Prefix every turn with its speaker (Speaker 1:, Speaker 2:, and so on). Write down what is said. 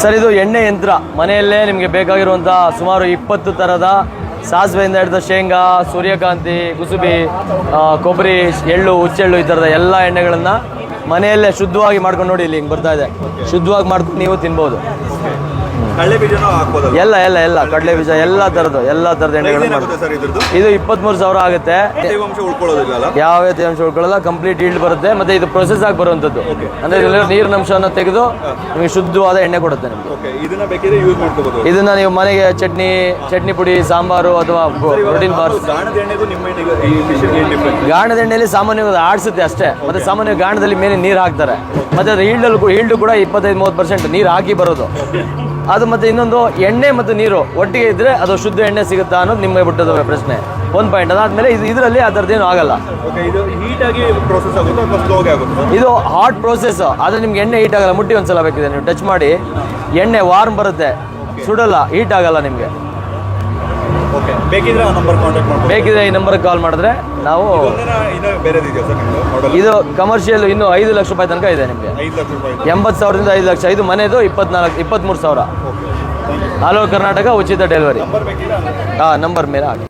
Speaker 1: Sir ಇದು?
Speaker 2: ಎಣ್ಣೆ ಯಂತ್ರ. ಮನೆಯಲ್ಲೇ ನಿಮಗೆ ಬೇಕಾಗಿರುವಂಥ ಸುಮಾರು ಇಪ್ಪತ್ತು ಥರದ ಸಾಸಿವೆಯಿಂದ ಹಿಡಿದ ಶೇಂಗಾ, ಸೂರ್ಯಕಾಂತಿ, ಕುಸುಬಿ ಕೊಬ್ಬರಿ, ಎಳ್ಳು, ಹುಚ್ಚೆಳ್ಳು ಈ ಥರದ ಎಲ್ಲ ಎಣ್ಣೆಗಳನ್ನು ಮನೆಯಲ್ಲೇ ಶುದ್ಧವಾಗಿ ಮಾಡ್ಕೊಂಡು ನೋಡಿ ಇಲ್ಲಿ ಹಿಂಗೆ ಬರ್ತಾ ಇದೆ. ಶುದ್ಧವಾಗಿ ಮಾಡ್ಕೊಂಡು ನೀವು ತಿನ್ಬೋದು.
Speaker 1: ಬೀಜನೂ
Speaker 2: ಎಲ್ಲ ಎಲ್ಲ ಎಲ್ಲ ಕಡಲೆ ಬೀಜ ಎಲ್ಲ ಥರದ್ದು ಎಲ್ಲ ತರದ ಎಣ್ಣೆಗಳನ್ನು ಮಾಡ್ತೀವಿ
Speaker 1: ಸರ್ ಇದ್ರದ್ದು?
Speaker 2: ಇದು ಇಪ್ಪತ್ತ್ಮೂರು ಸಾವಿರ ಆಗುತ್ತೆ.
Speaker 1: ತೇವಾಂಶ ಉಳ್ಕೊಳ್ಳೋದಿಲ್ಲ
Speaker 2: ಯಾವ ತೇವಾಂಶ ಉಳ್ಕೊಳ್ಳಲ್ಲ ಕಂಪ್ಲೀಟ್ ಈಲ್ಡ್ ಬರುತ್ತೆ ಮತ್ತೆ ಇದು ಪ್ರೊಸೆಸ್ ಆಗಿ ಬರುವಂತದ್ದು ಅಂದ್ರೆ ನೀರಿನ ಅಂಶವನ್ನು ತೆಗೆದು ನಿಮಗೆ ಶುದ್ಧವಾದ ಎಣ್ಣೆ ಕೊಡುತ್ತೆ ನಿಮಗೆ.
Speaker 1: ಇದನ್ನ ಬೇಕಿದ್ರೆ ಯೂಸ್ ಮಾಡ್ಕೋಬಹುದು
Speaker 2: ಇದನ್ನ ನೀವು ಮನೆಗೆ ಚಟ್ನಿ ಚಟ್ನಿ ಪುಡಿ ಸಾಂಬಾರು ಅಥವಾ ಪ್ರೋಟೀನ್ ಬಾರ್
Speaker 1: ಗಾಣದ
Speaker 2: ಎಣ್ಣೆಯಲ್ಲಿ ಸಾಮಾನ್ಯವಾಗಿ ಆಡಿಸುತ್ತೆ ಅಷ್ಟೇ. ಮತ್ತೆ ಸಾಮಾನ್ಯ ಗಾಣದಲ್ಲಿ ಮೇಲೆ ನೀರು ಹಾಕ್ತಾರೆ. ಮತ್ತೆ ಈಲ್ಡಲ್ಲಿ ಈಲ್ಡು ಕೂಡ ಇಪ್ಪತ್ತೈದು ಮೂವತ್ತು ಪರ್ಸೆಂಟ್ ನೀರು ಹಾಕಿ ಬರೋದು. ಅದು ಮತ್ತೆ ಇನ್ನೊಂದು ಎಣ್ಣೆ ಮತ್ತು ನೀರು. ಒಟ್ಟಿಗೆ ಇದ್ರೆ ಅದು ಶುದ್ಧ ಎಣ್ಣೆ ಸಿಗುತ್ತಾ ಅನ್ನೋದು ನಿಮಗೆ ಬಿಟ್ಟದ ಪ್ರಶ್ನೆ. ಒಂದು ಪಾಯಿಂಟ್ ಅದಾದ್ಮೇಲೆ ಇದು ಇದರಲ್ಲಿ ಆ ಥರದ್ದೇನು ಆಗಲ್ಲ.
Speaker 1: ಓಕೆ ಇದು ಹೀಟ್ ಪ್ರೋಸೆಸ್
Speaker 2: ಆದರೆ ನಿಮ್ಗೆ ಎಣ್ಣೆ ಹೀಟ್ ಆಗಲ್ಲ. ಮುಟ್ಟಿ ಒಂದ್ಸಲ ಬೇಕಿದೆ. ನೀವು ಟಚ್ ಮಾಡಿ. ಎಣ್ಣೆ ವಾರ್ಮ್ ಬರುತ್ತೆ. ಸುಡಲ್ಲ. ಹೀಟ್ ಆಗಲ್ಲ ನಿಮಗೆ.
Speaker 1: ಬೇಕಿದ್ರೆ
Speaker 2: ಈ ನಂಬರ್ಗೆ ಕಾಲ್ ಮಾಡಿದ್ರೆ ನಾವು ಇದು ಕಮರ್ಷಿಯಲ್ ಇನ್ನು ಐದು ಲಕ್ಷ ರೂಪಾಯಿ ತನಕ ಇದೆ ನಿಮಗೆ. ಎಂಬತ್ತು ಸಾವಿರದಿಂದ ಐದು ಲಕ್ಷ. ಇದು ಮನೆದು ಇಪ್ಪತ್ನಾಲ್ಕು ಇಪ್ಪತ್ತ್ಮೂರು ಸಾವಿರ. ಆಲ್ ಓವರ್ ಕರ್ನಾಟಕ ಉಚಿತ ಡೆಲಿವರಿ ಹಾಂ ನಂಬರ್ ಮೇಲೆ ಹಾಕಿ.